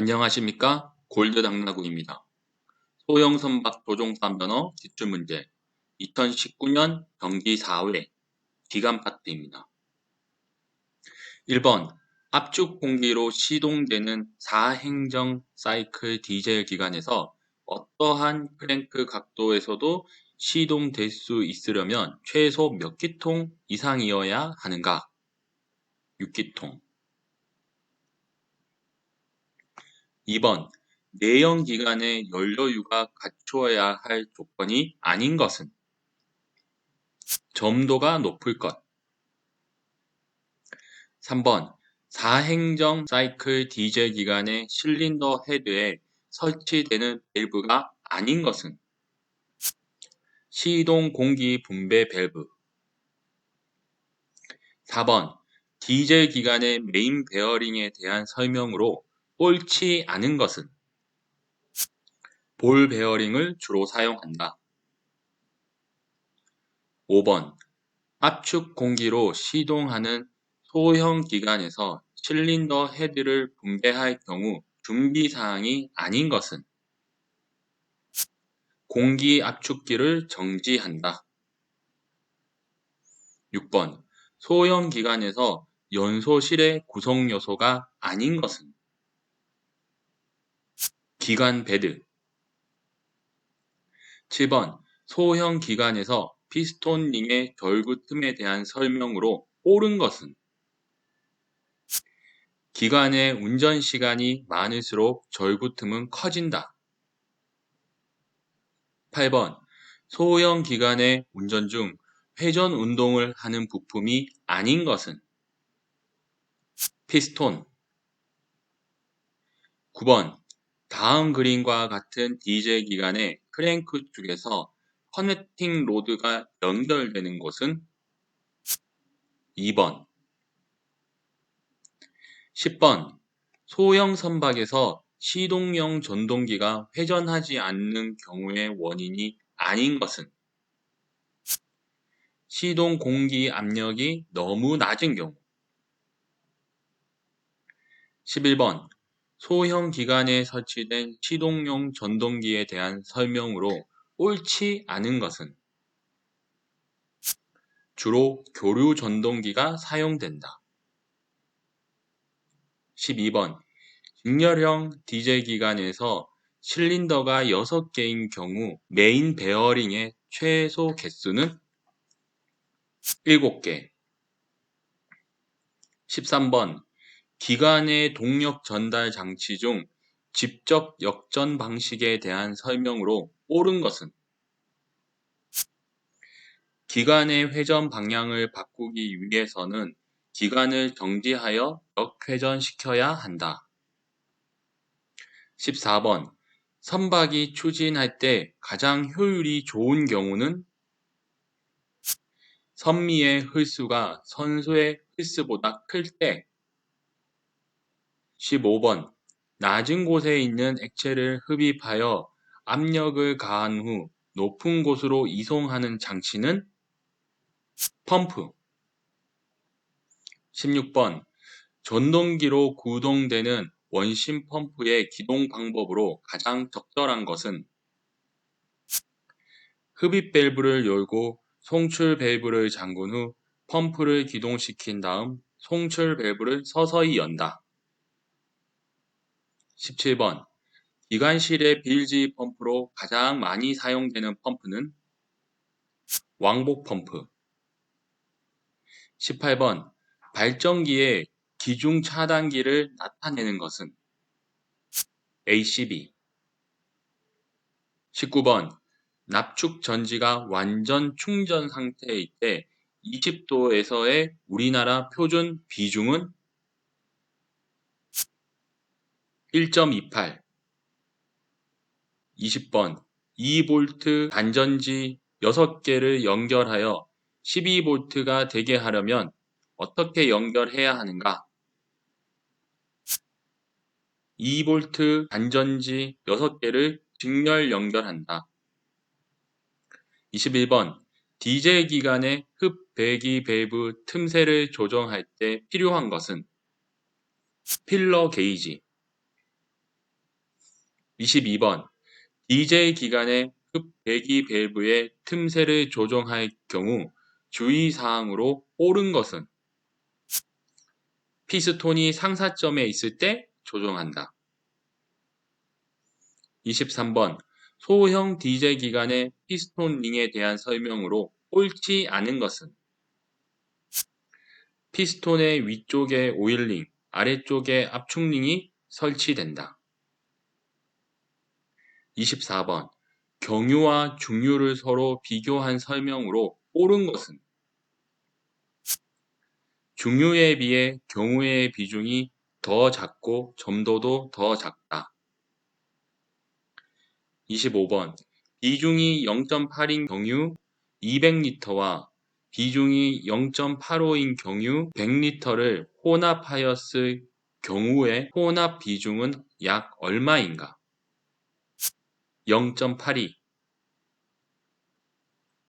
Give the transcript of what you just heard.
안녕하십니까? 골드 당나귀입니다. 소형 선박 조종사 면허 기출 문제 2019년 경기 4회 기간 파트입니다. 1번 압축 공기로 시동되는 4행정 사이클 디젤 기관에서 어떠한 크랭크 각도에서도 시동될 수 있으려면 최소 몇 기통 이상이어야 하는가? 6기통 2번 내연 기관의 연료유가 갖추어야 할 조건이 아닌 것은 점도가 높을 것. 3번 4행정 사이클 디젤 기관의 실린더 헤드에 설치되는 밸브가 아닌 것은 시동 공기 분배 밸브. 4번 디젤 기관의 메인 베어링에 대한 설명으로 옳지 않은 것은 볼 베어링을 주로 사용한다. 5번 압축 공기로 시동하는 소형 기관에서 실린더 헤드를 분배할 경우 준비 사항이 아닌 것은 공기 압축기를 정지한다. 6번 소형 기관에서 연소실의 구성 요소가 아닌 것은 기관 베드. 7번 소형 기관에서 피스톤 링의 결구 틈에 대한 설명으로 옳은 것은? 기관의 운전 시간이 많을수록 절구 틈은 커진다. 8번 소형 기관의 운전 중 회전 운동을 하는 부품이 아닌 것은? 피스톤. 9번 다음 그림과 같은 디젤 기관의 크랭크 쪽에서 커넥팅 로드가 연결되는 곳은 2번. 10번. 소형 선박에서 시동용 전동기가 회전하지 않는 경우의 원인이 아닌 것은 시동 공기 압력이 너무 낮은 경우. 11번 소형 기관에 설치된 시동용 전동기에 대한 설명으로 옳지 않은 것은 주로 교류 전동기가 사용된다. 12번 직렬형 디젤 기관에서 실린더가 6개인 경우 메인 베어링의 최소 개수는 7개 13번 기관의 동력 전달 장치 중 직접 역전 방식에 대한 설명으로 옳은 것은? 기관의 회전 방향을 바꾸기 위해서는 기관을 정지하여 역회전시켜야 한다. 14번. 선박이 추진할 때 가장 효율이 좋은 경우는? 선미의 홀수가 선수의 홀수보다 클 때 15번 낮은 곳에 있는 액체를 흡입하여 압력을 가한 후 높은 곳으로 이송하는 장치는 펌프 16번 전동기로 구동되는 원심 펌프의 기동 방법으로 가장 적절한 것은 흡입 밸브를 열고 송출 밸브를 잠근 후 펌프를 기동시킨 다음 송출 밸브를 서서히 연다. 17번. 기관실의 빌지 펌프로 가장 많이 사용되는 펌프는 왕복 펌프. 18번. 발전기의 기중 차단기를 나타내는 것은 ACB 19번. 납축 전지가 완전 충전 상태일 때 20도에서의 우리나라 표준 비중은 1.28 20번 2V 단전지 6개를 연결하여 12V가 되게 하려면 어떻게 연결해야 하는가? 2V 단전지 6개를 직렬 연결한다. 21번 디젤 기관의 흡 배기 밸브 틈새를 조정할 때 필요한 것은 필러 게이지 22번 DJ 기간에 흡 배기 밸브의 틈새를 조정할 경우 주의사항으로 옳은 것은 피스톤이 상사점에 있을 때 조정한다. 23번 소형 디젤 기관의 피스톤 링에 대한 설명으로 옳지 않은 것은 피스톤의 위쪽에 오일링, 아래쪽에 압축링이 설치된다. 24번 경유와 중유를 서로 비교한 설명으로 옳은 것은 중유에 비해 경우의 비중이 더 작고 점도도 더 작다. 25번 비중이 0.8인 경유 200리터와 비중이 0.85인 경유 100리터를 혼합하였을 경우의 혼합 비중은 약 얼마인가? 0.82